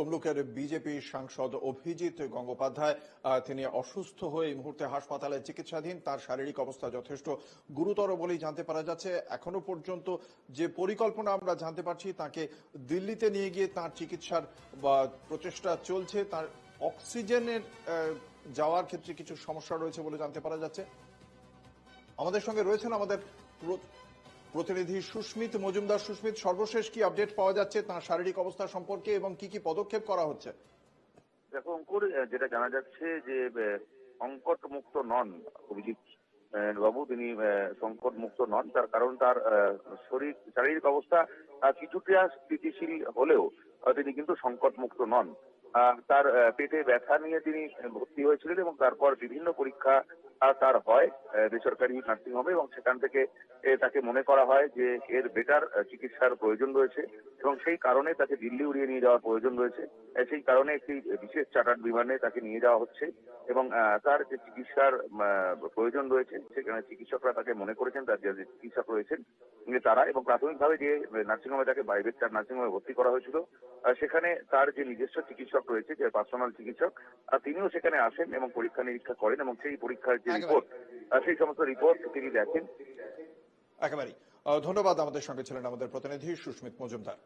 তমলুকের বিজেপি সাংসদ অভিজিৎ গঙ্গোপাধ্যায় তিনি অসুস্থ হয়ে এই মুহূর্তে হাসপাতালে চিকিৎসাধীন। তার শারীরিক অবস্থা যথেষ্ট গুরুতর বলেই জানতে পারা যাচ্ছে। এখনও পর্যন্ত যে পরিকল্পনা আমরা জানতে পারছি, তাকে দিল্লিতে নিয়ে গিয়ে তার চিকিৎসার প্রচেষ্টা চলছে। তার অক্সিজেনের যাওয়ার ক্ষেত্রে কিছু সমস্যা রয়েছে বলে জানতে পারা যাচ্ছে। আমাদের সঙ্গে রয়েছেন আমাদের প্রতিনিধি সুস্মিত মজুমদার। সুস্মিত, সর্বশেষ কি আপডেট পাওয়া যাচ্ছে? তার শারীরিক অবস্থা সম্পর্কে এবং কি কি পদক্ষেপ করা হচ্ছে? দেখো, অঙ্কুর যেটা জানা যাচ্ছে যে সংকট মুক্ত নন অভিজিৎ বাবু। তিনি সংকট মুক্ত নন। তার কারণ তার শরীর, শারীরিক অবস্থা কিছুটা স্থিতিশীল হলেও তিনি কিন্তু সংকট মুক্ত নন তার পেটে ব্যথা নিয়ে তিনি ভর্তি হয়েছিলেন এবং তারপর বিভিন্ন পরীক্ষা তার হয় বেসরকারি নার্সিং হোমে এবং সেখান থেকে তাকে মনে করা হয় যে এর বেটার চিকিৎসার প্রয়োজন রয়েছে এবং সেই কারণে তাকে দিল্লি উড়িয়ে নিয়ে যাওয়ার প্রয়োজন রয়েছে সেই কারণে একটি বিশেষ চার্টার্ড বিমানে তাকে নিয়ে যাওয়া হচ্ছে এবং তার যে চিকিৎসার প্রয়োজন রয়েছে সেখানে চিকিৎসকরা তাকে মনে করেছেন, তার যে চিকিৎসক রয়েছেন তারা এবং প্রাথমিকভাবে যে নার্সিংহোমে তাকে প্রাইভেট চার নার্সিংহোমে ভর্তি করা হয়েছিল সেখানে তার যে নিজস্ব চিকিৎসক রয়েছে, যে পার্সোনাল চিকিৎসক তিনিও সেখানে আসেন এবং পরীক্ষা নিরীক্ষা করেন এবং সেই পরীক্ষার যে। রিপোর্ট সেই সমস্ত রিপোর্ট তিনি দেখেন। একেবারেই। ধন্যবাদ আমাদের সঙ্গে ছিলেন আমাদের প্রতিনিধি সুস্মিত মজুমদার।